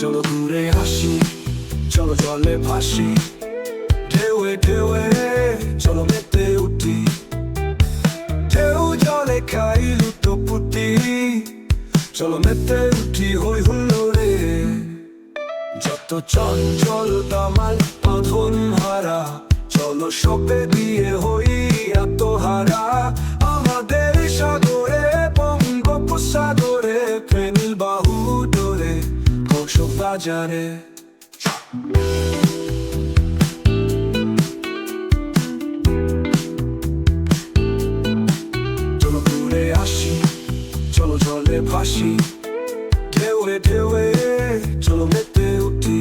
চলো ঘুরে আসি, চলো জলে ভাসি। ঢেউয়ে চলো মেতে উঠি। ঢেউ জলে খাই লুটো পুটি। চলো মেতে উঠি, হই হুল্লোড়ে যত চঞ্চল দামাল বাঁধন হারা, চলো সপে দিয়ে হই আত্মহারা। আমাদের বাজারে। চলো ঘুরে আসি, চলো জলে ভাসি, ঢেউয়ে ঢেউয়ে চলো মেতে উঠি।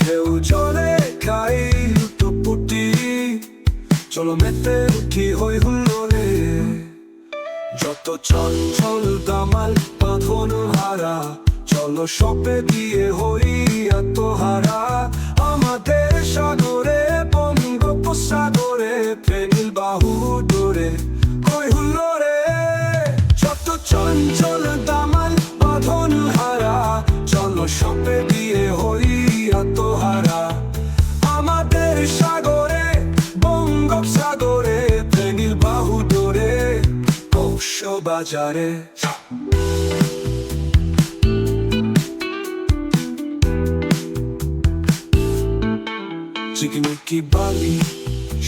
ঢেউ জলে খাই লুটো পুটি চলো মেতে উঠি হই হুল্লোড়ে। যত চঞ্চল দামাল বাঁধন হারা চলো সপে দিয়ে হই আত্মহারা। আমাদের সাগরে, বঙ্গোপসাগরে প্রেমিল বাহু ডোরে কই হুল্লোড়ে যত চঞ্চল দামাল বাঁধন হারা, চলো সপে দিয়ে হই আত্মহারা। আমাদের সাগরে, বঙ্গোপসাগরে প্রেমিল বাহু ডোরে কৌশ বাজারে চিকিমিকি বালি,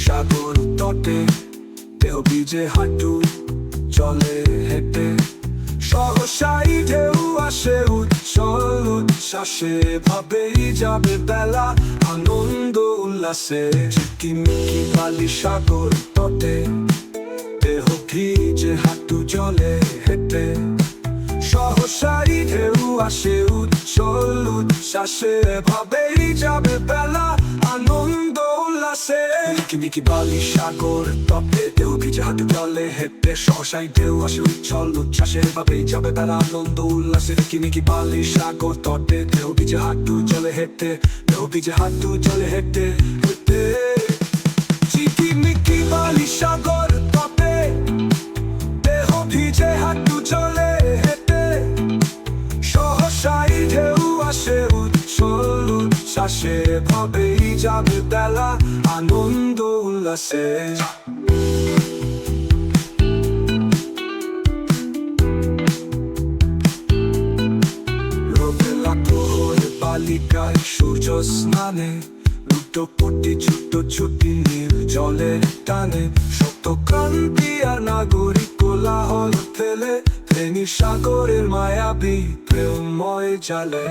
সাগর তটে দেহ বিজে হাঁটু চলে হেঁটে। সহসাই ঢেউ আসে, উচ্ছল উচ্ছ্বাসে, ভাবেই যাবে বেলা, আনন্দ উল্লাসে। চিকিমিকি বালি, সাগর তটে উচ্ছল ভাবেই যাবে বেলা, আনন্দ উল্লাসে। মিকি বালি সাগর তপে, ঢেউ ভিজে হাঁটু জলে, হেঁটে সহসাই ঢেউ আসে উচ্ছল, উচ্ছ্বাসে ভাবেই যাবে বেলা, আনন্দ উল্লাসে। মিকি মিকি বালি সাগর তটে ঢেউ ভিজে হাঁটু জলে, হেঁটে, ঢেউ ভিজে হাঁটু জলে, হেঁটে হেঁটে। চিকি মিকি বালি সাগর উচ্ছ্বাসে ভাবেই যাবে বেলা, আনন্দ উল্লাসে। বালিকায় সূর্য স্নানে, লুটো পুটি, ছুটি নীল জলের টানে সপ্ত ক্রান্তি আর নাগরিক কোলাহল ফেলে প্রেমী সাগরের মায়াবী প্রেমময় জালে।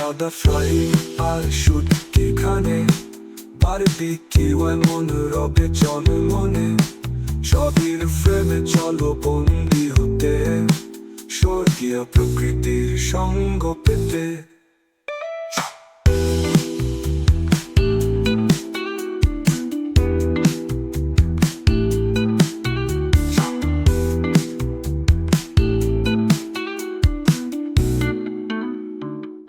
রূপচাঁদা ফ্রাই আর শুটকি খানে বারবি কি হয় মন রবে জন মনে। ছবির ফ্রেমে চলো বন্দি হতে। স্বর্গীয় প্রকৃতির সঙ্গ পেতে।